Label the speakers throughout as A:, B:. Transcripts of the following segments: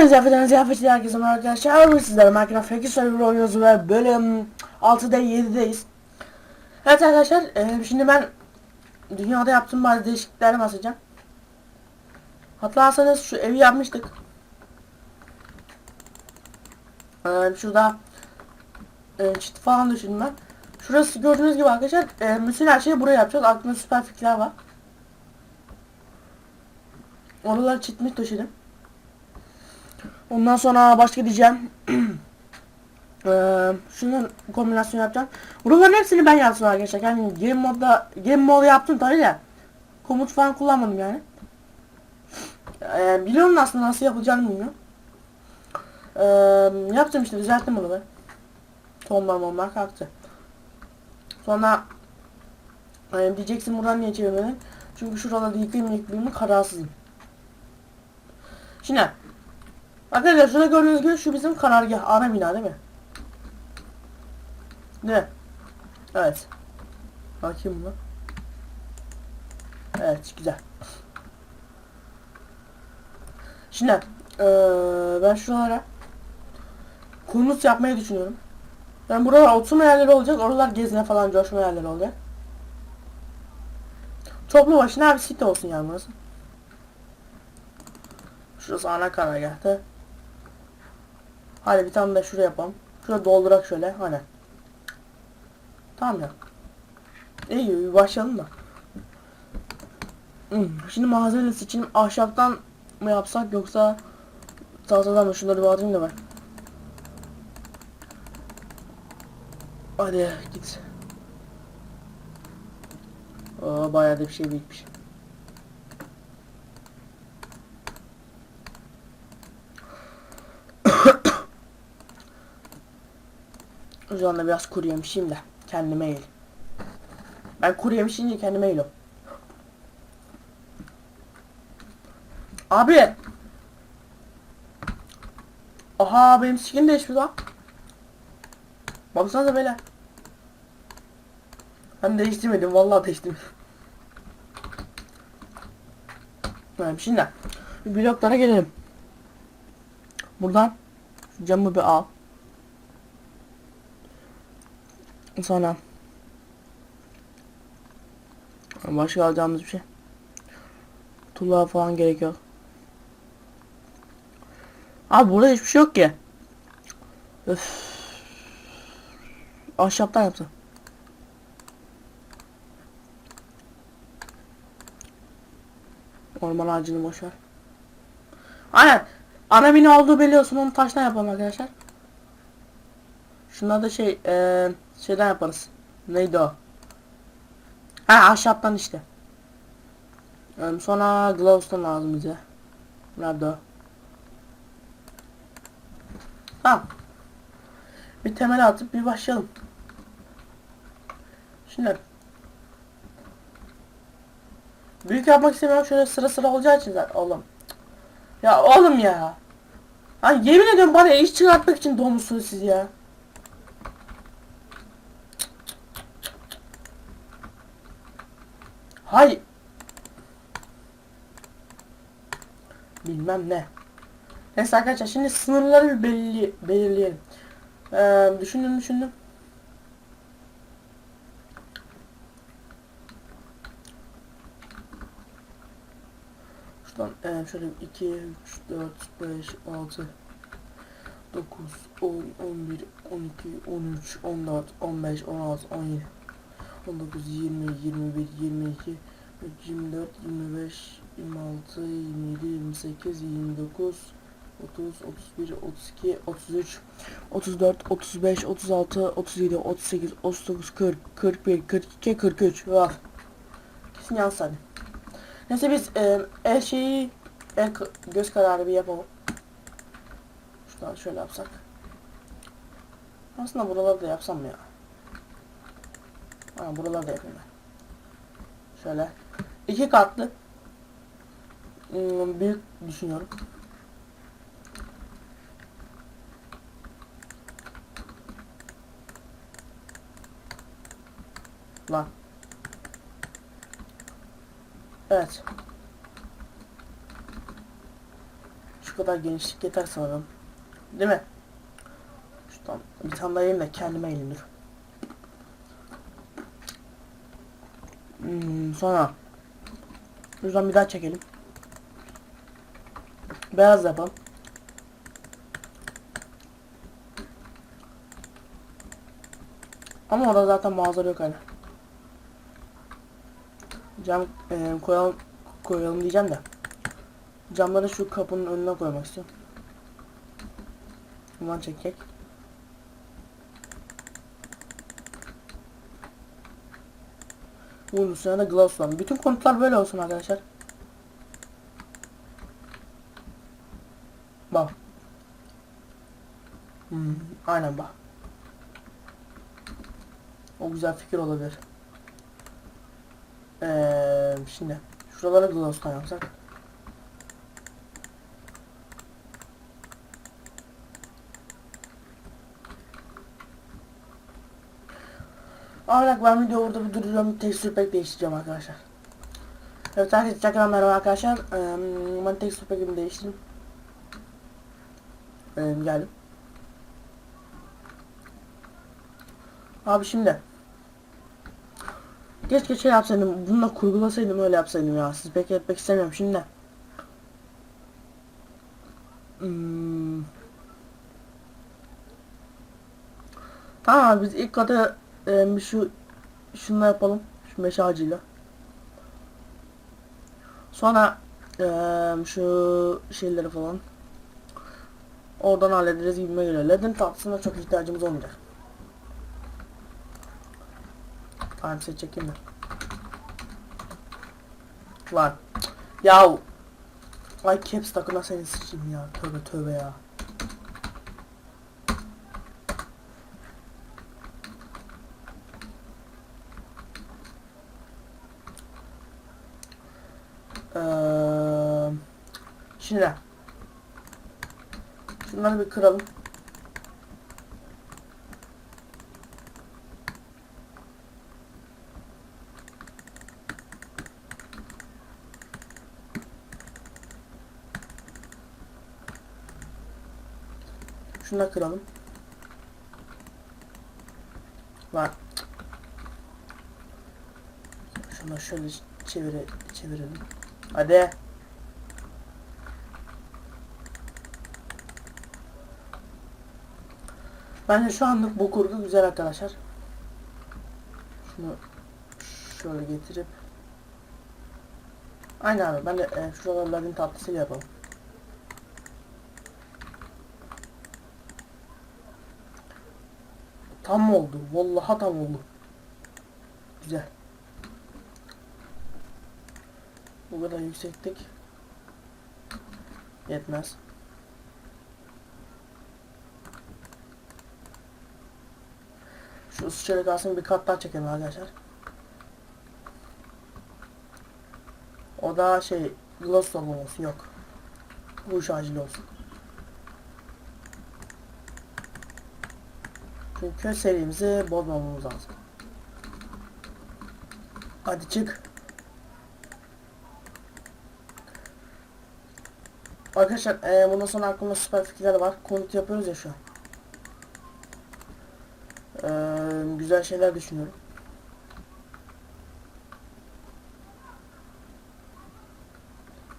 A: Ben Ziyafet'ten Ziyafet'li herkese merhaba arkadaşlar. Bugün sizlere Minecraft Hacker Server oynuyoruz ve bölüm 6'da 7'deyiz. Evet arkadaşlar e, şimdi ben dünyada yaptığım bazı değişikliklerle bahsedeceğim. Hatırlarsanız şu evi yapmıştık. E, şurada e, çit falan düşündüm ben. Şurası gördüğünüz gibi arkadaşlar e, bütün her şeyi buraya yapacağız. Aklımda süper fikirler var. Oraları çitmiş döşedim. Ondan sonra başka diyeceğim. Eee şunun kombinasyon yapacağım. Buraların hepsini ben yaptım arkadaşlar. Yani game modda game mod yaptım tabii de. Komut falan kullanmadım yani. Eee biliyorum aslında nasıl yapılacağını bilmiyorum. Eee yaptım işte düzelttim bunu ben. Tohumlar momlar kalktı. Sonra eee, diyeceksin buradan niye çevirmedin? Çünkü şuralarda yıkayım yıkayım kararsızım. Şimdi Arkadaşlar şurada gördüğünüz gibi şu bizim karargah ana bina değil mi? Ne? Evet. Bakayım mı? Evet güzel. Şimdi eee ben şuralara kurnus yapmayı düşünüyorum. Ben buralar oturma yerleri olacak, oralar gezme falan coşma yerleri olacak. Toplu başına bir site olsun yani burası. Şurası ana karargahtı. Hadi bir tane de şuraya yapalım. Şuraya doldurak şöyle hani. Tamam ya. İyi iyi başlayalım da. Hmm, Şimdi malzeme için ahşaptan mı yapsak yoksa tahtadan mı? Şunları bir atayım da ben. Hadi git. Oo, bayağı da bir şey birikmiş. Şu anda biraz kuru yemişim de kendime eğil. Ben kuru yemiş kendime eğiliyorum. Abi. Aha benim skin değişmiş lan. Baksanıza böyle. Ben değiştirmedim vallahi değiştirmedim. Evet şimdi bloklara gelelim. Buradan camı bir al. Sonra başka alacağımız bir şey. Tuğla falan gerekiyor. Abi burada hiçbir şey yok ki. Öf. Ahşaptan yaptı. Orman ağacını boş ver. Aynen. Ana bina olduğu biliyorsun onu taştan yapalım arkadaşlar. Şunlar da şey eee şeyden yaparız. Neydi o? Ha ahşaptan işte. Ee, sonra gloves'tan lazım bize. Nerede o? Tamam. Bir temel atıp bir başlayalım. Şimdi Büyük yapmak istemiyorum şöyle sıra sıra olacağı için zaten oğlum. Ya oğlum ya. Ay yemin ediyorum bana iş çıkartmak için doğmuşsunuz siz ya. Hay. Bilmem ne. Neyse arkadaşlar şimdi sınırları belli, belirleyelim. Ee, düşündüm düşündüm. Şuradan e, şöyle 2, 3, 4, 5, 6, 9, 10, 11, 12, 13, 14, 15, 16, 17, 19, 20, 21, 22, 24, 25, 26, 27, 28, 29, 30, 31, 32, 33, 34, 35, 36, 37, 38, 39, 40, 41, 42, 43. Var. Kesin yanlış hadi. Neyse biz e, el şeyi el göz kararı bir yapalım. Şuradan şöyle yapsak. Aslında buraları da yapsam ya? Ha buraları da yapayım ben. Şöyle. İki katlı. Hmm, büyük düşünüyorum. Lan. Evet. Şu kadar genişlik yeter sanırım. Değil mi? Şuradan bir tane daha de kendime dur. Hmm, sonra Şuradan bir daha çekelim. Beyaz yapalım. Ama orada zaten mağaza yok hani. Cam e, koyalım, koyalım diyeceğim de. Camları şu kapının önüne koymak istiyorum. Hemen çekecek. Bunun üstüne de var. Bütün konutlar böyle olsun arkadaşlar. Bak. Hmm, aynen bak. O güzel fikir olabilir. Ee, şimdi şuralara gloss'tan yapsak. Olarak ben video burada bir duruyorum. Tekstür pek değiştireceğim arkadaşlar. Evet herkese tekrar merhaba arkadaşlar. Ee, ben tekstür pekimi değiştirdim. Ee, geldim. Abi şimdi. Keşke şey yapsaydım. Bununla kurgulasaydım öyle yapsaydım ya. Siz bekletmek istemiyorum şimdi. Hmm. Tamam biz ilk katı e, bir şu şunla yapalım. Şu meşe ağacıyla. Sonra e, şu şeyleri falan. Oradan hallederiz gibime geliyor. Ledin tatlısına çok ihtiyacımız olmayacak. Tamam size çekeyim mi? Lan. Yahu. Ay caps takına seni sıçayım ya. Tövbe tövbe ya. Eee şimdi şunları bir kıralım. Şunu da kıralım. Var. Şunu şöyle çevire çevirelim. Hadi. Bence şu anlık bu kurgu güzel arkadaşlar. Şunu şöyle getirip Aynen abi ben de e, şuraların tatlısıyla yapalım. Tam oldu. Vallahi tam oldu. Güzel. Bu kadar yükseklik yetmez. Şu sıçralık aslında bir kat daha çekelim arkadaşlar. O da şey gloss olsun yok. Bu şarjlı olsun. Çünkü serimizi bozmamamız lazım. Hadi çık. Arkadaşlar e, bundan sonra aklımda süper fikirler var. Konut yapıyoruz ya şu an. E, güzel şeyler düşünüyorum.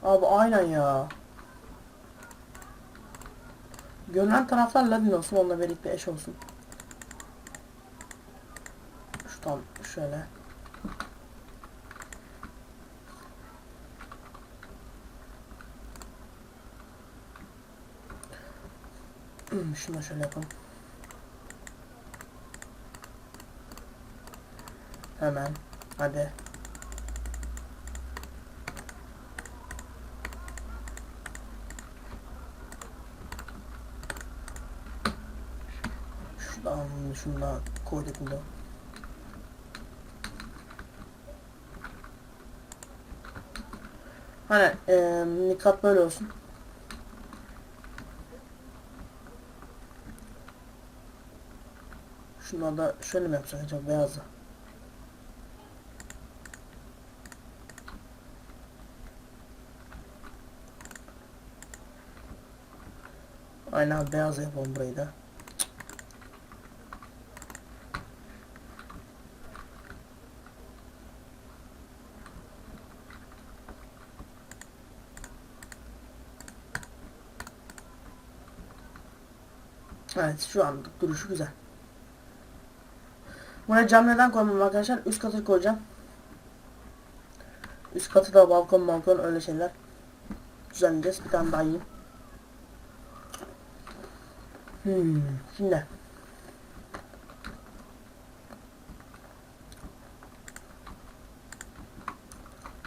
A: Abi aynen ya. Görünen taraflar Ladin olsun onunla birlikte eş olsun. Şuradan şöyle. Şunu da şöyle yapalım. Hemen. Hadi. Şuradan şunu da koyduk bunu. Hani eee nikat böyle olsun. Şuna da şöyle mi yapsak acaba beyazı? Aynen beyaz yapalım burayı da. Evet şu an duruşu güzel. Buraya cam neden koymam arkadaşlar? Üst katı koyacağım. Üst katı da balkon balkon öyle şeyler. Düzenleyeceğiz. Bir tane daha yiyeyim. Hmm, şimdi.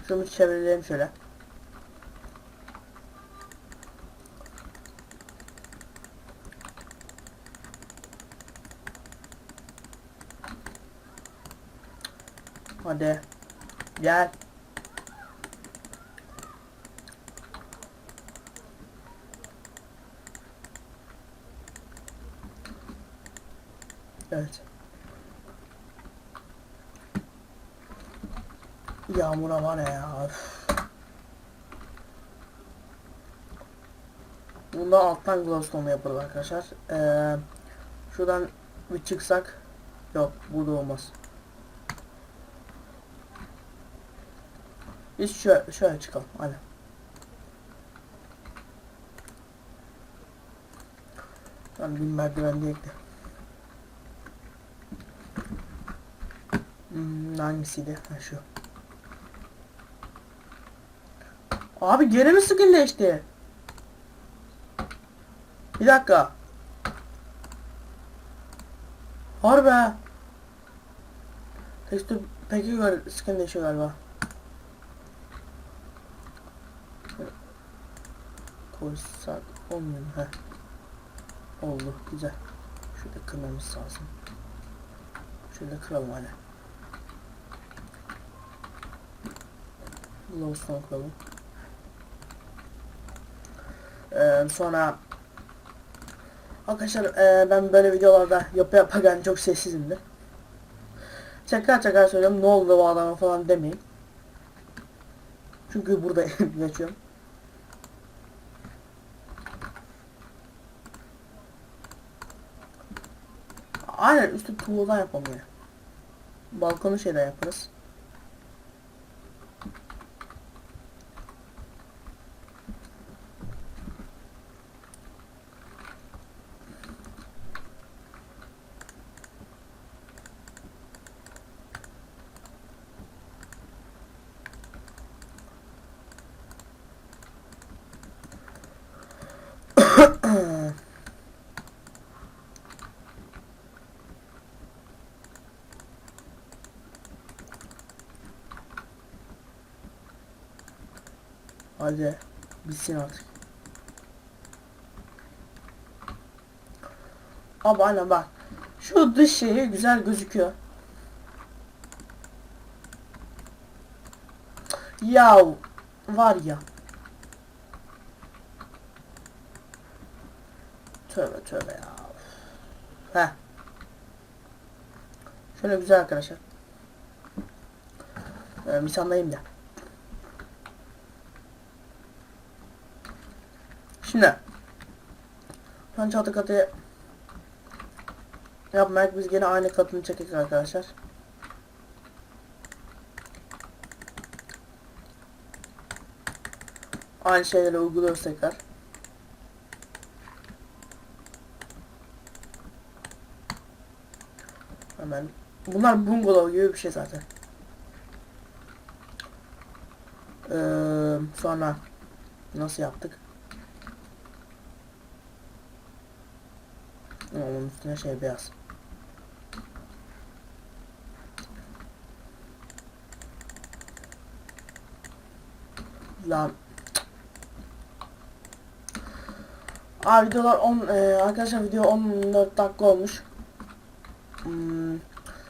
A: Şunu çevirelim şöyle. Hadi. Gel. Evet. Yağmura var ya. Üf. Bunda alttan glowstone yapılır arkadaşlar. Ee, şuradan bir çıksak. Yok burada olmaz. Biz şöyle, şöyle çıkalım. Hadi. Ben bir merdiven de. Hmm, hangisiydi? Ha şu. Abi geri mi sıkınlaştı? Bir dakika. Harbi. Tekstür peki gör sıkınlaşıyor galiba. Koysak olmuyor mu? Heh. Oldu güzel. Şöyle kırmamız lazım. Şöyle kıralım hadi. Glowstone kıralım. Ee, sonra Arkadaşlar e, ben böyle videolarda yapı yaparken çok sessizimdir. Tekrar tekrar söylüyorum ne oldu bu adama falan demeyin. Çünkü burada geçiyorum. Aynen üstü tuğladan yapalım ya. Balkonu şeyden yaparız. Hadi bitsin artık. Abi aynen bak. Şu dış şeyi güzel gözüküyor. Ya var ya. Tövbe tövbe ya. Heh. Şöyle güzel arkadaşlar. Ee, misandayım da. Şimdi ben çatı katı yapmak biz gene aynı katını çekecek arkadaşlar. Aynı şeyleri uyguluyoruz tekrar. Hemen. Bunlar bungalov gibi bir şey zaten. Ee, sonra nasıl yaptık? Üstüne şey beyaz. Lan. Aa videolar 10 e, arkadaşlar video 14 dakika olmuş. Hmm,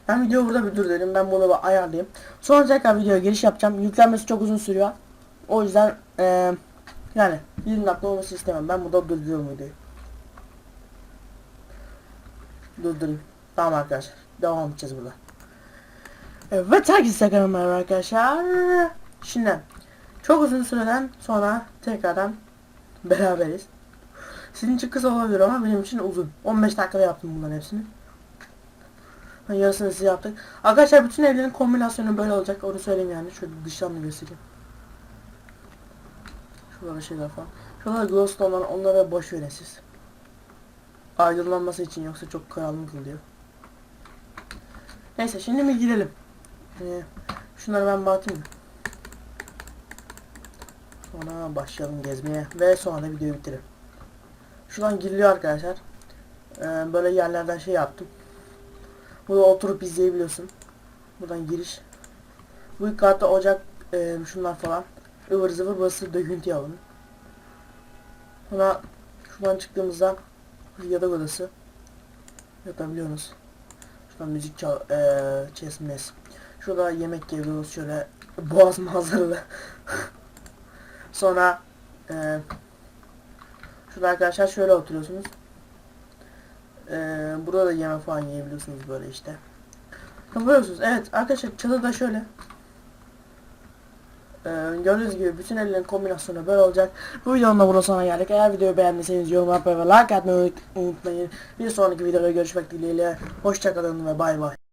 A: ben video burada bir dur dedim. Ben bunu ayarlayayım. Sonra tekrar videoya giriş yapacağım. Yüklenmesi çok uzun sürüyor. O yüzden e, yani 20 dakika olması istemem. Ben burada durduruyorum videoyu. Durdurayım. Tamam arkadaşlar. Devam edeceğiz burada. Evet herkese merhaba arkadaşlar. Şimdi çok uzun süreden sonra tekrardan beraberiz. Sizin için kısa olabilir ama benim için uzun. 15 dakikada yaptım bunların hepsini. Yarısını size yaptık. Arkadaşlar bütün evlerin kombinasyonu böyle olacak. Onu söyleyeyim yani. Şöyle dıştan da göstereyim. Şurada şeyler falan. Şurada glowstone. Onlara boş verin siz. Aydınlanması için yoksa çok karanlık oluyor. Neyse şimdi mi girelim? Ee, şunları ben batayım mı? Sonra başlayalım gezmeye ve sonra da videoyu bitirelim. Şuradan giriliyor arkadaşlar. Ee, böyle yerlerden şey yaptım. Burada oturup izleyebiliyorsun. Buradan giriş. Bu ilk kartta ocak e, şunlar falan. ıvır zıvır burası döküntü alanı. Sonra şuradan çıktığımızda yatak odası. Yatabiliyorsunuz. Şuradan müzik çal, eee çesmez. Şurada yemek yiyoruz şöyle boğaz manzaralı. Sonra eee şurada arkadaşlar şöyle oturuyorsunuz. Eee burada da yemek falan yiyebiliyorsunuz böyle işte. Yapıyorsunuz. Evet arkadaşlar çatıda şöyle. Ee, gördüğünüz gibi bütün ellerin kombinasyonu böyle olacak. Bu videonun da burada sonuna geldik. Eğer videoyu beğendiyseniz yorum yapmayı ve like atmayı unut- unutmayın. Bir sonraki videoda görüşmek dileğiyle. Hoşçakalın ve bay bay.